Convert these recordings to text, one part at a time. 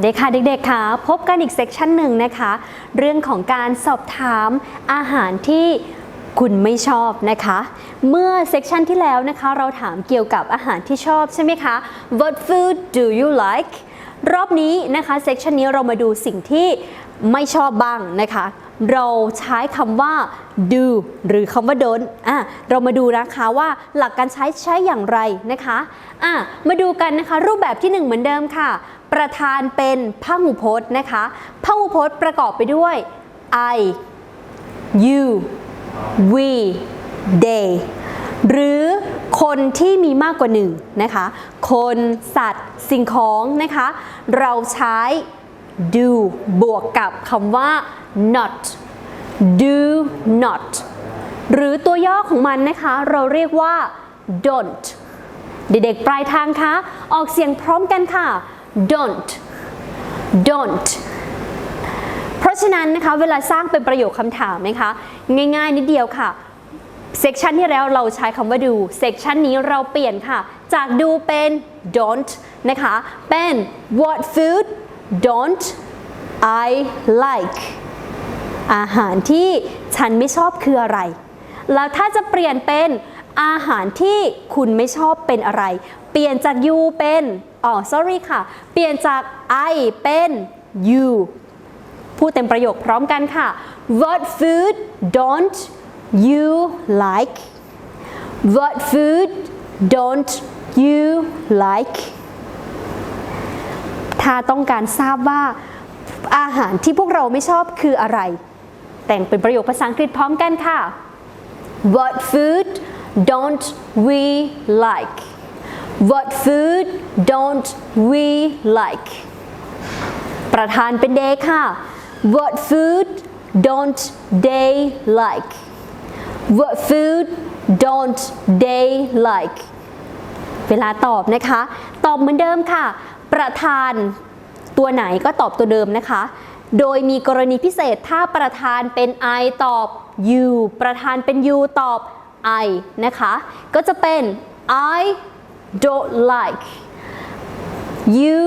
วัสดีค่ะเด็กๆค่ะพบกันอีกเซกชันหนึ่งนะคะ เรื่องของการสอบถามอาหารที่คุณไม่ชอบนะคะ เมื่อเซกชันที่แล้วนะคะ เราถามเกี่ยวกับอาหารที่ชอบใช่ไหมคะ What food do you like รอบนี้นะคะเซกชันนี้เรามาดูสิ่งที่ไม่ชอบบ้างนะคะ เราใช้คำว่า do หรือคำว่า don't อะเรามาดูนะคะว่าหลักการใช้ใช้อย่างไรนะคะอะมาดูกันนะคะ รูปแบบที่หนึ่งเหมือนเดิมค่ะ ประธานเป็นพหูพจน์นะคะพหูพจน์ประกอบไปด้วย I you we they หรือคนที่มีมากกว่าหนึ่งนะคะ คนสัตว์สิ่งของนะคะ เราใช้ do บวกกับคำว่า not do not หรือตัวย่อของมันนะคะ เราเรียกว่า don't เด็กๆปลายทางคะ ออกเสียงพร้อมกันค่ะ don't don't เพราะฉะนั้นนะคะเวลาสร้างเป็นประโยคคำถามนะคะ ง่ายๆนิดเดียวค่ะ เซกชันที่แล้วเราใช้คำว่า do เซกชันนี้เราเปลี่ยนค่ะ จาก do เป็น don't นะคะ เป็น what food don't I like อาหารที่ฉันไม่ชอบคืออะไร แล้วถ้าจะเปลี่ยนเป็นอาหารที่คุณไม่ชอบเป็นอะไร เปลี่ยนจาก you เป็น อ๋อ sorry ค่ะ เปลี่ยนจาก I เป็น you พูดเต็มประโยคพร้อมกันค่ะ What food don't you like What food don't you like ถ้าต้องการทราบว่าอาหารที่พวกเราไม่ชอบคืออะไร แต่งเป็นประโยคภาษาอังกฤษพร้อมกันค่ะ What food don't we like What food don't we like ประธานเป็น they ค่ะ What food don't they like What food don't they like เวลาตอบนะคะ ตอบเหมือนเดิมค่ะ ประธานตัวไหนก็ตอบตัวเดิมนะคะ โดยมีกรณีพิเศษถ้าประธานเป็น I ตอบ you ประธานเป็น you ตอบ I นะคะ ก็จะเป็น I don't like you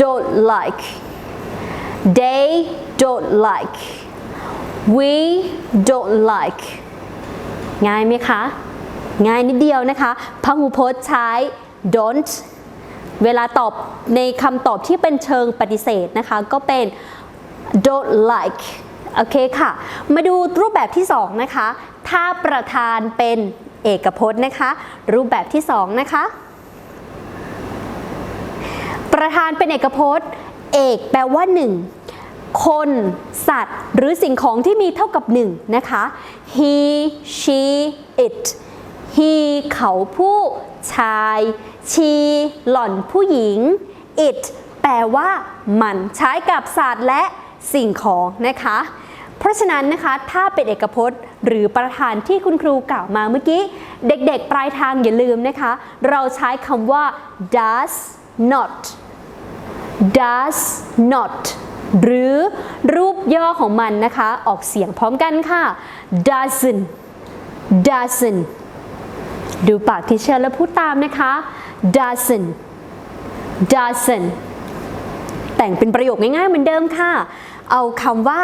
don't like they don't like we don't like ง่ายไหมคะ ง่ายนิดเดียวนะคะพหูพจน์ใช้ don't เวลาตอบในคำตอบที่เป็นเชิงปฏิเสธนะคะ ก็เป็น don't like โอเคค่ะ มาดูรูปแบบที่ 2 นะคะ ถ้าประธานเป็นเอกพจน์นะคะ รูปแบบที่ 2 นะคะ ประธานเป็นเอกพจน์ เอกแปลว่า 1 คน สัตว์ หรือสิ่งของที่มีเท่ากับ 1 นะคะ he she it he เขาผู้ชาย she หล่อนผู้หญิง it แปลว่ามันใช้กับสัตว์และสิ่งของนะคะ เพราะฉะนั้นนะคะ ถ้าเป็นเอกพจน์ หรือประธานที่คุณครูกล่าวมาเมื่อกี้ เด็กๆ ปลายทางอย่าลืมนะคะ เราใช้คำว่า does not does not หรือรูปย่อของมันนะคะ ออกเสียงพร้อมกันค่ะ doesn't doesn't ดูปากที่เชอร์แล้วพูดตามนะคะ doesn't doesn't แต่งเป็นประโยคง่ายๆเหมือนเดิมค่ะ เอาคำว่า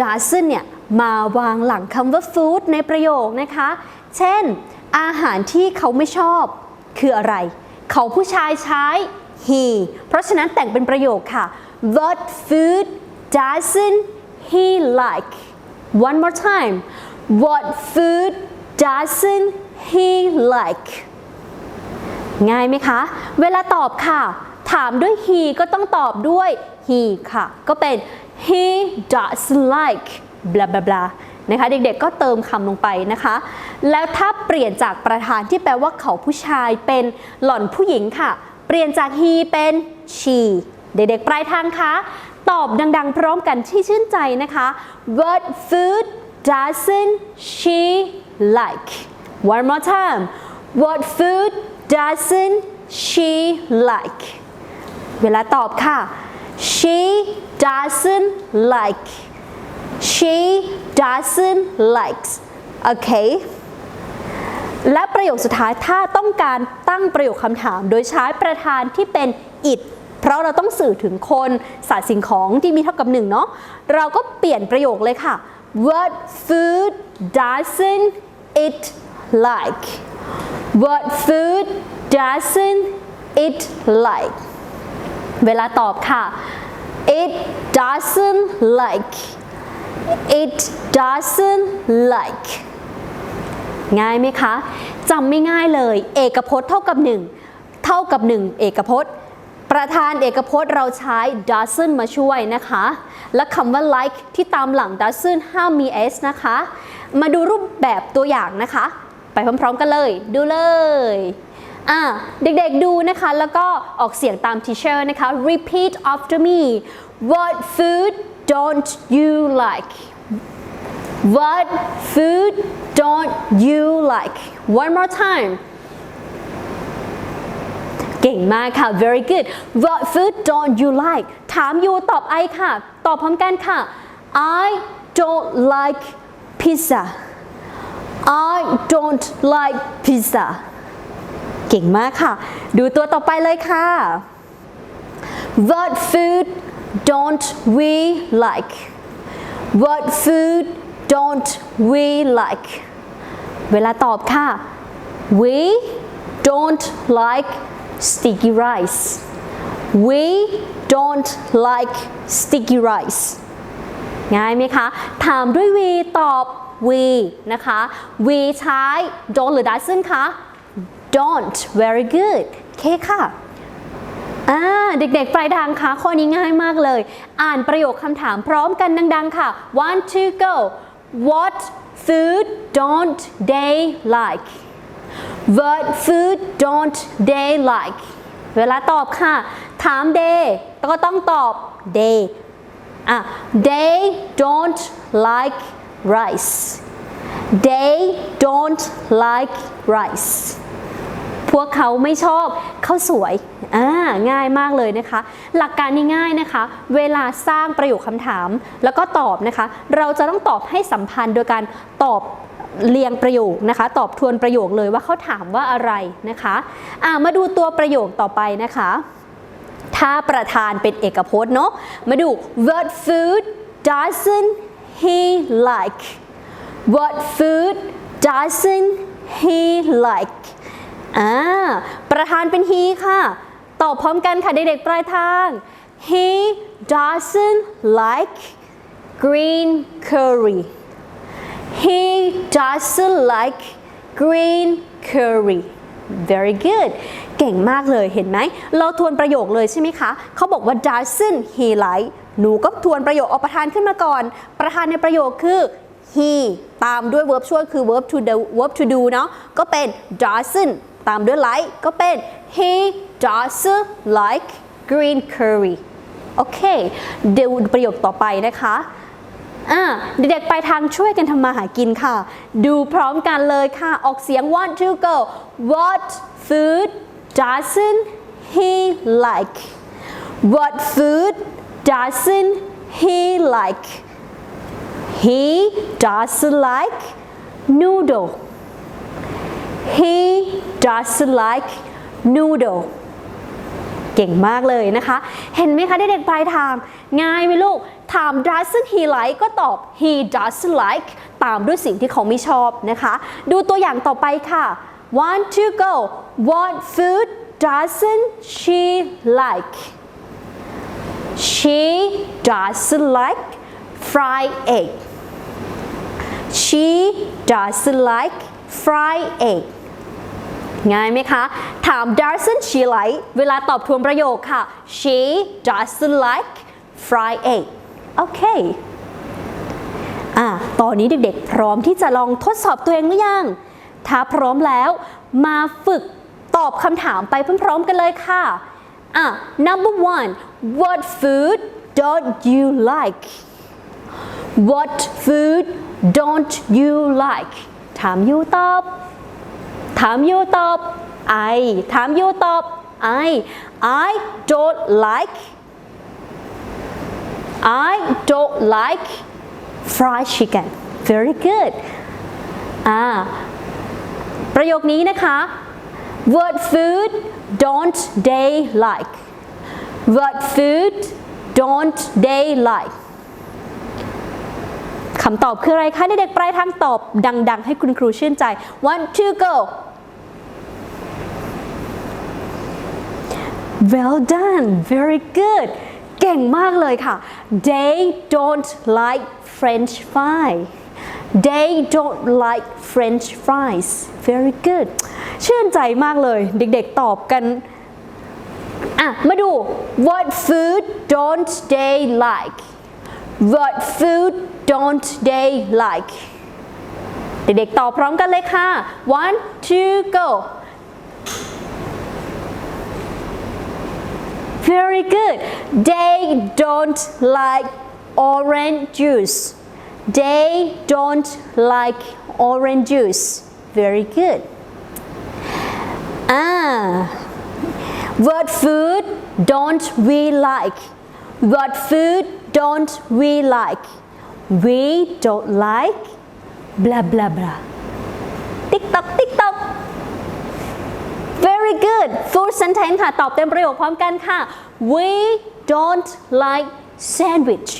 doesn't เนี่ยมาวางหลังคำว่า food ในประโยคนะคะ เช่น อาหารที่เขาไม่ชอบคืออะไร เขาผู้ชายใช้ he เพราะฉะนั้นแต่งเป็นประโยคค่ะ What food doesn't he like One more time What food doesn't he like ง่ายไหมคะ เวลาตอบค่ะ ถามด้วย he ก็ต้องตอบด้วย he ค่ะ ก็เป็น he doesn't like blah blah blah นะคะเด็กๆก็เติมคำลงไปนะคะ แล้วถ้าเปลี่ยนจากประธานที่แปลว่าเขาผู้ชายเป็นหล่อนผู้หญิงค่ะ เปลี่ยนจาก he เป็น she เด็กๆปลายทางคะตอบดังๆ พร้อมกันที่ชื่นใจนะคะ What food doesn't she like One more time What food doesn't she like เวลาตอบค่ะ she doesn't like she doesn't likes. โอเค และประโยคสุดท้ายถ้าต้องการตั้งประโยคคำถาม โดยใช้ประธานที่เป็น it เพราะเราต้องสื่อถึงคนสัตว์สิ่งของที่มีเท่ากับหนึ่งเนาะเราก็เปลี่ยนประโยคเลยค่ะ What food doesn't it like What food doesn't it like เวลาตอบค่ะ it doesn't like it doesn't like ง่ายไหมคะจำไม่ง่ายเลย เอกพจน์เท่ากับ1เท่ากับ1เอกพจน์ ประธานเอกพจน์เราใช้ doesn't มาช่วยนะคะ และคำว่า like ที่ตามหลัง doesn't ห้ามมี s นะคะ มาดูรูปแบบตัวอย่างนะคะ ไปพร้อมๆกันเลย ดูเลยอะเด็กๆดูนะคะ แล้วก็ออกเสียงตาม teacher นะคะ repeat after me what food don't you like What food don't you like? One more time. เก่งมากค่ะ very good What food don't you like ถามยูตอบไอค่ะ ตอบพร้อมกันค่ะ I don't like pizza I don't like pizza เก่งมากค่ะ ดูตัวต่อไปเลยค่ะ What food don't we like What food don't we like เวลาตอบค่ะ we don't like sticky rice we don't like sticky rice ง่ายไหมคะ ถามด้วย we ตอบ we นะคะ we ใช้ don't หรือ doesn't คะ don't very good โอเคค่ะอ่าเด็กๆปลายทางคะข้อนี้ง่ายมากเลย อ่านประโยคคำถามพร้อมกันดัง ๆ ค่ะ one two go what food don't they like what food don't they like เวลาตอบค่ะ ถาม they ก็ต้องตอบ they อะ they don't like rice they don't like rice พวกเขาไม่ชอบข้าวสวยอ่าง่ายมากเลยนะคะ หลักการนี้ง่ายนะคะ เวลาสร้างประโยคคำถาม แล้วก็ตอบนะคะ เราจะต้องตอบให้สัมพันธ์โดยการตอบเรียงประโยคนะคะ ตอบทวนประโยคเลยว่าเขาถามว่าอะไรนะคะอ่ามาดูตัวประโยคต่อไปนะคะ ถ้าประธานเป็นเอกพจน์เนาะมาดู what food doesn't he like what food doesn't he like อ่าประธานเป็น he ค่ะ ตอบพร้อมกันค่ะเด็กๆปลายทาง he doesn't like green curry he doesn't like green curry very good เก่งมากเลยเห็นไหม เราทวนประโยคเลยใช่ไหมคะ เขาบอกว่า doesn't he like หนูก็ทวนประโยคเอาประธานขึ้นมาก่อน ประธานในประโยคคือ he ตามด้วย verb ช่วยคือ verb to do verb to do เนาะก็เป็น doesn't ตามด้วย like ก็เป็น he doesn't like green curry โอเค เดี๋ยวประโยคต่อไปนะคะเด็กๆไปทางช่วยกันทำมาหากินค่ะ ดูพร้อมกันเลยค่ะ ออกเสียง one two go what food doesn't he like what food doesn't he like he doesn't like noodle he doesn't like noodle เก่งมากเลยนะคะ เห็นไหมคะเด็กๆปลายทาง ง่ายไหมลูก ถาม doesn't he like ก็ตอบ he doesn't like ตามด้วยสิ่งที่เขาไม่ชอบนะคะ ดูตัวอย่างต่อไปค่ะ one two go what food doesn't she like she doesn't like fried egg she doesn't like fried egg ง่ายไหมคะ ถาม doesn't she like เวลาตอบทวนประโยคค่ะ she doesn't like fried egg โอเคอะตอนนี้เด็กๆ พร้อมที่จะลองทดสอบตัวเองหรือยัง ถ้าพร้อมแล้ว มาฝึกตอบคำถามไปพร้อมๆกันเลยค่ะ อ่ะ number one what food don't you like what food don't you like ถามยูตอบ ถามยูตอบ I ถามยูตอบ I I don't like I don't like fried chicken very good อ่า ประโยคนี้นะคะ what food don't they like What food don't they like คำตอบคืออะไรคะเด็กๆปลายทางตอบดัง ๆ ให้คุณครูชื่นใจ one two go well done very good เก่งมากเลยค่ะ they don't like french fry they don't like french fries very good ชื่นใจมากเลย เด็กๆตอบกันอะมาดู what food don't they like what food don't they like เด็กๆตอบพร้อมกันเลยค่ะ one two go very good they don't like orange juice they don't like orange juice very good อ่า What food don't we like? What food don't we like? We don't like blah blah blah. Tick tock tick tock. Very good. Full sentence ค่ะ ตอบเต็มประโยคพร้อมกันค่ะ We don't like sandwich.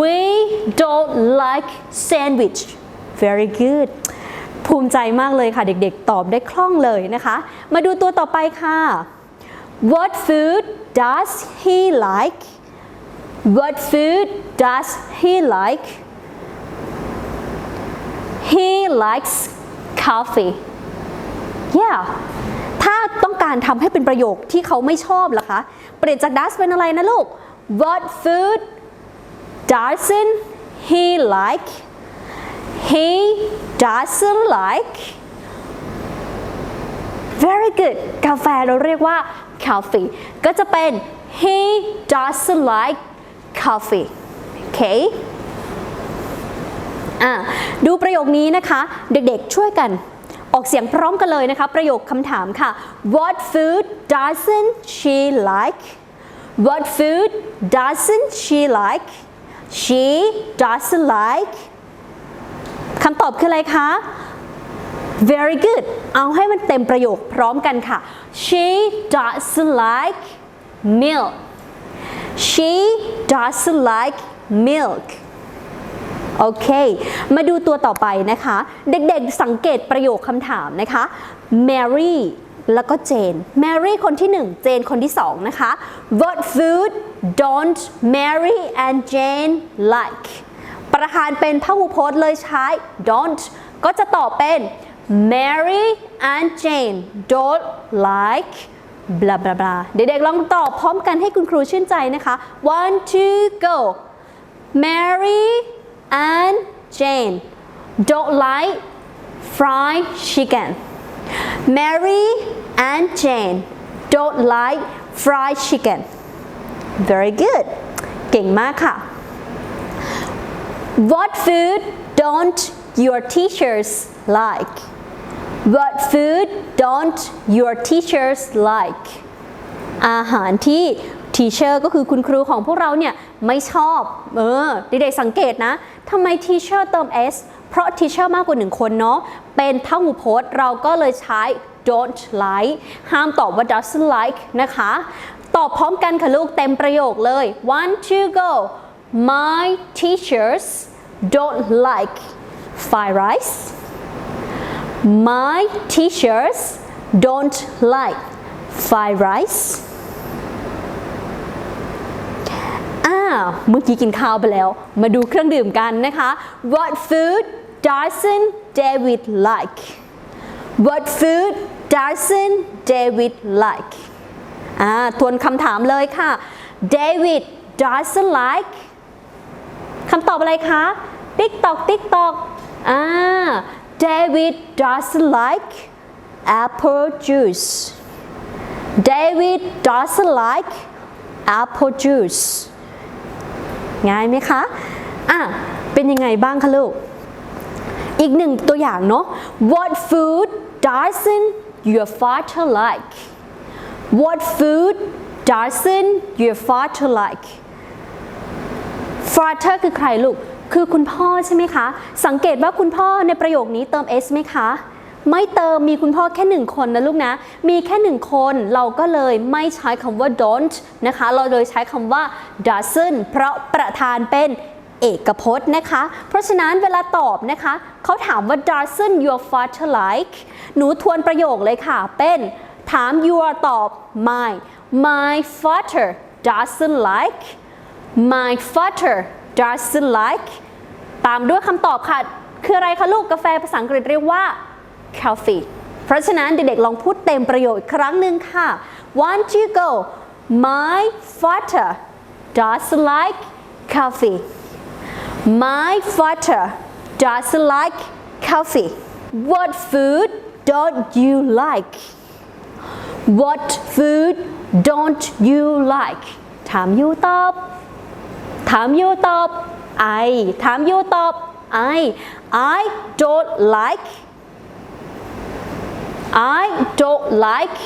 We don't like sandwich. Very good. ภูมิใจมากเลยค่ะ เด็กๆ ตอบได้คล่องเลยนะคะ มาดูตัวต่อไปค่ะ What food does he like? What food does he like? He likes coffee. Yeah. ถ้าต้องการทำให้เป็นประโยคที่เขาไม่ชอบล่ะคะ เปลี่ยนจาก does เป็นอะไรนะลูก What food doesn't he like? He doesn't like very good กาแฟเราเรียกว่า coffee ก็จะเป็น he doesn't like coffee โอเคอะดูประโยคนี้นะคะ เด็กๆช่วยกัน ออกเสียงพร้อมกันเลยนะคะ ประโยคคำถามค่ะ What food doesn't she like What food doesn't she like She doesn't like คำตอบคืออะไรคะ Very good เอาให้มันเต็มประโยคพร้อมกันค่ะ She doesn't like milk She doesn't like milk โอเค มาดูตัวต่อไปนะคะ เด็กๆสังเกตประโยคคำถามนะคะ Mary แล้วก็เจน Mary คนที่หนึ่งเจนคนที่สองนะคะ What food don't Mary and Jane like ประธานเป็นพหูพจน์เลยใช้ don't ก็จะตอบเป็น Mary and Jane don't like blah blah blah เด็กๆลองตอบพร้อมกันให้คุณครูชื่นใจนะคะ one two go Mary and Jane don't like fried chicken Mary and Jane don't like fried chicken very good เก่งมากค่ะ What food don't your teachers like? What food don't your teachers like? อาหารที่ teacher ก็คือคุณครูของพวกเราเนี่ยไม่ชอบ เออเด็กๆสังเกตนะทำไม teacher เติม s เพราะ teacher มากกว่าหนึ่งคนเนาะ เป็นพหูพจน์เราก็เลยใช้ don't like ห้ามตอบว่า doesn't like นะคะ ตอบพร้อมกันค่ะลูกเต็มประโยคเลย one two go my teachers don't like fried rice my teachers don't like fried rice อ่าเมื่อกี้กินข้าวไปแล้ว มาดูเครื่องดื่มกันนะคะ What food doesn't David like What food doesn't David like อ่า ทวนคำถามเลยค่ะ David doesn't like คำตอบอะไรคะติ๊กตอกติ๊กตอกอ่า David doesn't like apple juice David doesn't like apple juice ง่ายไหมคะ อะ เป็นยังไงบ้างคะลูก อีกหนึ่งตัวอย่างเนาะ What food doesn't your father like What food doesn't your father like father คือใครลูก คือคุณพ่อใช่ไหมคะ สังเกตว่าคุณพ่อในประโยคนี้เติม s ไหมคะ ไม่เติมมีคุณพ่อแค่หนึ่งคนนะลูกนะ มีแค่หนึ่งคนเราก็เลยไม่ใช้คำว่า don't นะคะ เราเลยใช้คำว่า doesn't เพราะประธานเป็นเอกพจน์นะคะ เพราะฉะนั้นเวลาตอบนะคะ เขาถามว่า doesn't your father like หนูทวนประโยคเลยค่ะ เป็นถาม your ตอบ my my father doesn't like my father doesn't like ตามด้วยคำตอบค่ะ คืออะไรคะลูกกาแฟภาษาอังกฤษเรียกว่า coffee เพราะฉะนั้นเด็กๆลองพูดเต็มประโยคอีกครั้งหนึ่งค่ะ one two go my father doesn't like coffee my father doesn't like coffee what food don't you like what food don't you like ถามยูตอบ ถามยูตอบ I ถามยูตอบ I I don't like I don't like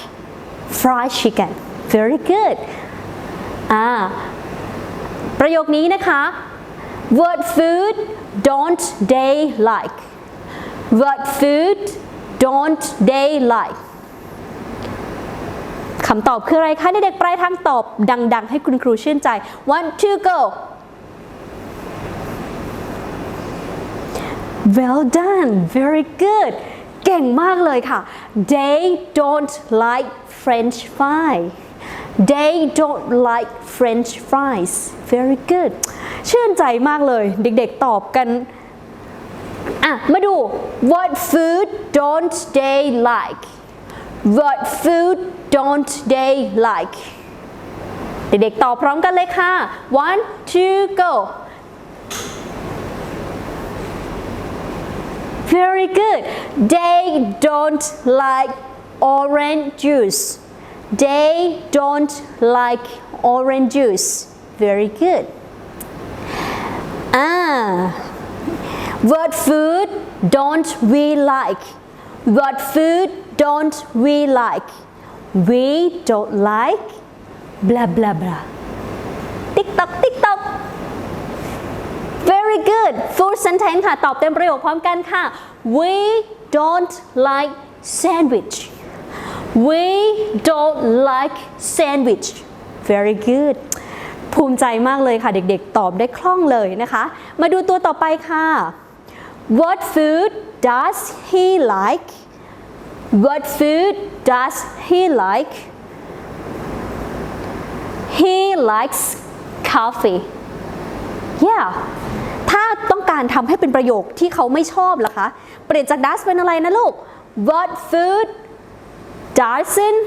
fried chicken very good อ่าประโยคนี้นะคะ What food don't they like What food don't they like คำตอบคืออะไรคะเด็กๆปลายทางตอบดัง ๆ ให้คุณครูชื่นใจ one two go well done very good เก่งมากเลยค่ะ they don't like french fry they don't like french fries very good ชื่นใจมากเลย เด็กๆตอบกันอะมาดู what food don't they like what food don't they like เด็กๆตอบพร้อมกันเลยค่ะ one two go very good they don't like orange juice they don't like orange juice very good Ah, What food don't we like? What food don't we like? We don't like blah blah blah. Tick tock tick. Very good. Full sentence ค่ะ ตอบเต็มประโยคพร้อมกันค่ะ We don't like sandwich. We don't like sandwich. Very good. ภูมิใจมากเลยค่ะ เด็กๆ ตอบได้คล่องเลยนะคะ มาดูตัวต่อไปค่ะ What food does he like? What food does he like? He likes coffee. Yeah. ต้องการทำให้เป็นประโยคที่เขาไม่ชอบล่ะคะ เปลี่ยนจาก does เป็นอะไรนะลูก What food doesn't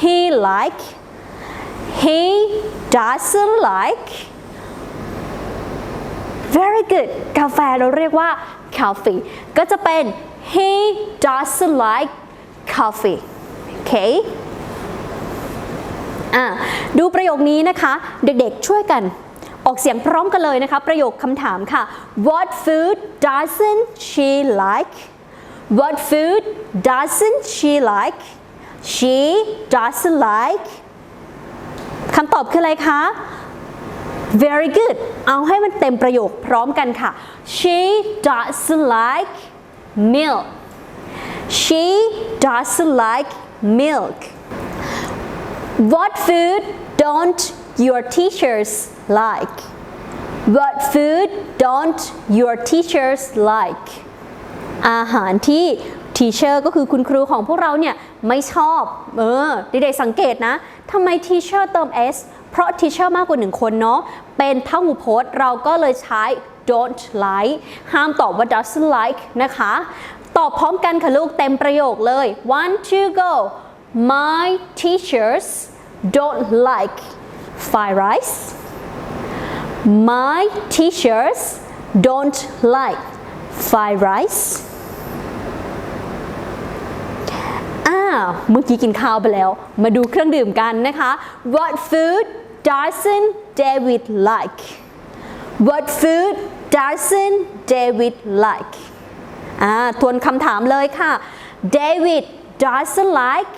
he like? He doesn't like very good กาแฟเราเรียกว่า coffee ก็จะเป็น he doesn't like coffee โอเคอะดูประโยคนี้นะคะ เด็กๆช่วยกัน ออกเสียงพร้อมกันเลยนะคะ ประโยคคำถามค่ะ What food doesn't she like What food doesn't she like She doesn't like คำตอบคืออะไรคะ very good เอาให้มันเต็มประโยคพร้อมกันค่ะ she doesn't like milk she doesn't like milk what food don't your teachers like what food don't your teachers like อาหารที่ teacher ก็คือคุณครูของพวกเราเนี่ยไม่ชอบ เออเด็กๆสังเกตนะทำไม teacher เติม s เพราะ teacher มากกว่าหนึ่งคนเนาะ เป็นพหูพจน์เราก็เลยใช้ don't like ห้ามตอบว่า doesn't like นะคะ ตอบพร้อมกันค่ะลูกเต็มประโยคเลย one two go my teachers don't like fried rice my teachers don't like fried rice อ้าวเมื่อกี้กินข้าวไปแล้ว มาดูเครื่องดื่มกันนะคะ What food doesn't David like What food doesn't David like อ่าทวนคำถามเลยค่ะ David doesn't like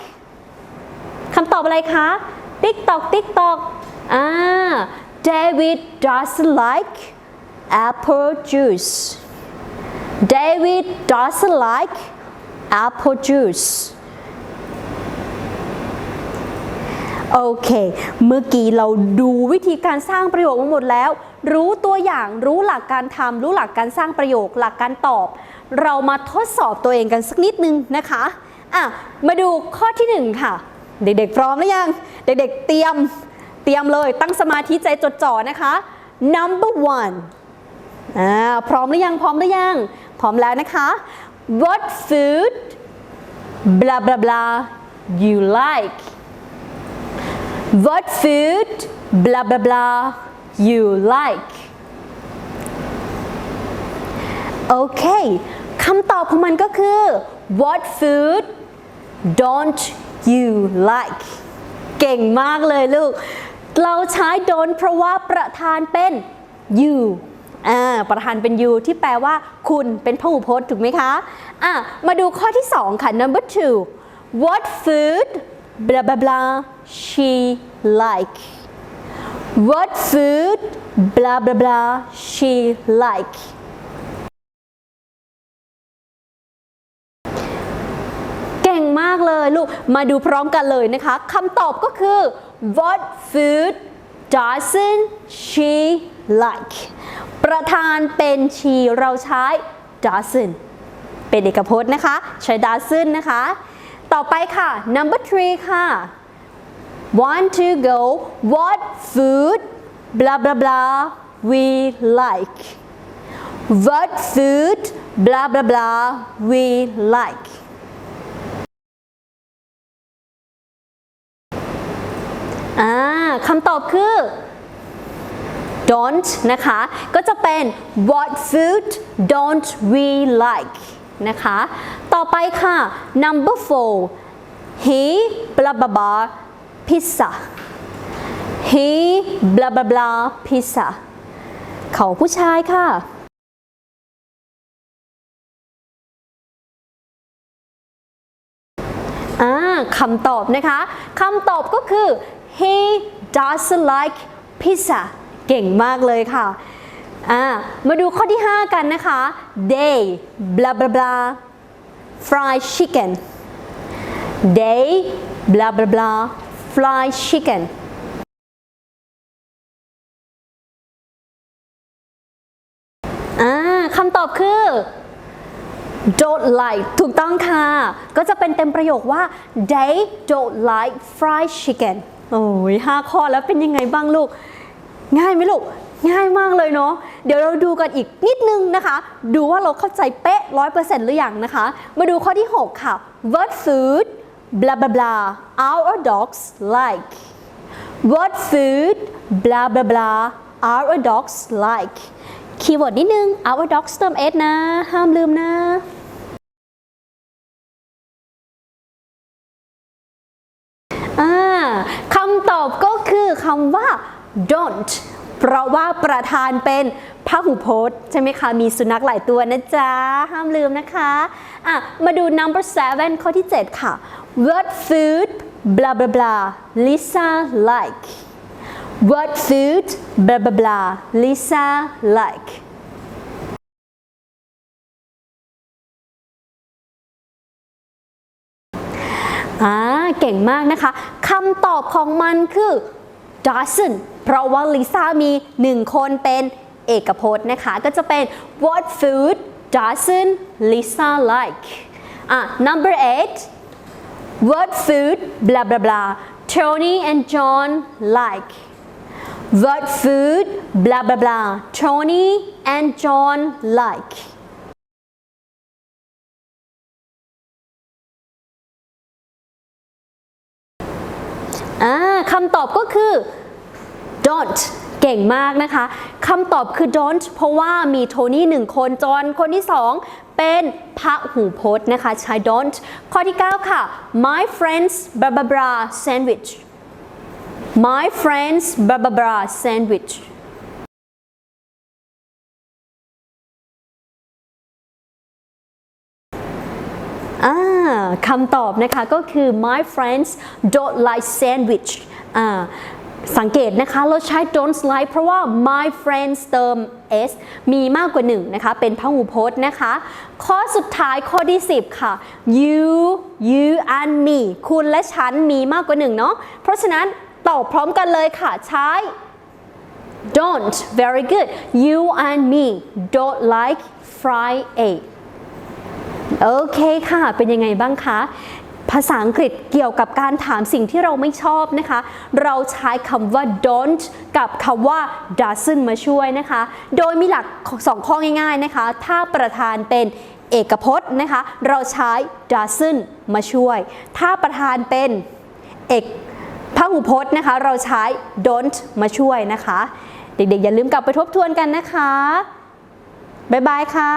คำตอบอะไรคะ ติ๊กตอก ติ๊กตอก อ่า David doesn't like apple juice David doesn't like apple juice โอเค เมื่อกี้เราดูวิธีการสร้างประโยคมาหมดแล้ว รู้ตัวอย่าง รู้หลักการทำ รู้หลักการสร้างประโยค หลักการตอบ เรามาทดสอบตัวเองกันสักนิดนึงนะคะ อะ มาดูข้อที่หนึ่งค่ะ เด็กๆพร้อมหรือยัง เด็กๆเตรียม เตรียมเลยตั้งสมาธิใจจดจ่อนะคะ number one อ่าพร้อมหรือยังพร้อมหรือยัง พร้อมแล้วนะคะ what food blah blah blah you like What food blah blah blah you like โอเคคำตอบของมันก็คือ What food don't you like เก่งมากเลยลูก เราใช้ don't เพราะว่าประธานเป็น you ประธานเป็น you ที่แปลว่าคุณเป็นพหูพจน์ถูกไหมคะะมาดูข้อที่ 2 ค่ะ number two What food blah blah blah she like What food blah blah blah she like เก่งมากเลยลูก มาดูพร้อมกันเลยนะคะคำตอบก็คือ What food doesn't she like ประธานเป็น she เราใช้ doesn't เป็นเอกพจน์นะคะ ใช้ doesn't นะคะ ต่อไปค่ะ number three ค่ะ want to go what food blah blah blah we like what food blah blah blah we like อ่า คำตอบคือ don't นะคะ ก็จะเป็น what food don't we like นะคะ ต่อไปค่ะ number four he blah blah blah pizza he blah blah blah pizza เขาผู้ชายค่ะ อ่าคำตอบนะคะ คำตอบก็คือ he doesn't like pizza เก่งมากเลยค่ะ มาดูข้อที่ 5 กันนะคะ they blah blah blah fried chicken they blah blah blah fried chicken คำตอบคือ don't like ถูกต้องค่ะ ก็จะเป็นเต็มประโยคว่า they don't like fried chicken โอ้ยห้าข้อแล้วเป็นยังไงบ้างลูก ง่ายไหมลูก ง่ายมากเลยเนาะเดี๋ยวเราดูกันอีกนิดนึงนะคะ ดูว่าเราเข้าใจเป๊ะร้อยเปอร์เซ็นต์หรือยังนะคะ มาดูข้อที่ 6 ค่ะ what food blah blah blah our dogs like what food blah blah blah our dogs like คีย์เวิร์ดนิดนึง our dogs เติม s นะ ห้ามลืมนะ อ่าคำตอบก็คือคำว่า don't เพราะว่าประธานเป็นพหูพจน์ใช่ไหมคะ มีสุนัขหลายตัวนะจ๊ะ ห้ามลืมนะคะอะมาดู number seven ข้อที่ 7 ค่ะ what food blah blah blah Lisa like what food blah blah blah Lisa like อ่าเก่งมากนะคะคำตอบของมันคือ doesn't เพราะว่าลิซ่ามีหนึ่งคนเป็นเอกพจน์นะคะ ก็จะเป็น what food doesn't Lisa like อะ number eight what food blah blah blah Tony and John like what food blah blah blah Tony and John like อ่าคำตอบก็คือ don't เก่งมากนะคะคำตอบคือ don't เพราะว่ามีโทนี่หนึ่งคนจอนคนที่สองเป็นพระหูพจน์นะคะใช้ don't ข้อที่ 9 ค่ะ my friends blah blah blah sandwich my friends blah blah blah sandwich อ่า คำตอบนะคะก็คือ my friends don't like sandwich สังเกตนะคะ เราใช้ don't like เพราะว่า my friends เติม s มีมากกว่าหนึ่งนะคะ เป็นพหูพจน์นะคะ ข้อสุดท้ายข้อที่ 10 ค่ะ you you and me คุณและฉันมีมากกว่าหนึ่งเนาะ เพราะฉะนั้นตอบพร้อมกันเลยค่ะ ใช้ don't very good you and me don't like fried egg โอเคค่ะ เป็นยังไงบ้างคะ ภาษาอังกฤษเกี่ยวกับการถามสิ่งที่เราไม่ชอบนะคะ เราใช้คำว่า don't กับคำว่า doesn't มาช่วยนะคะ โดยมีหลักสองข้อง่ายๆนะคะ ถ้าประธานเป็นเอกพจน์นะคะ เราใช้ doesn't มาช่วย ถ้าประธานเป็นเอกพหูพจน์นะคะ เราใช้ don't มาช่วยนะคะ เด็กๆ อย่าลืมกลับไปทบทวนกันนะคะ บ๊ายบายค่ะ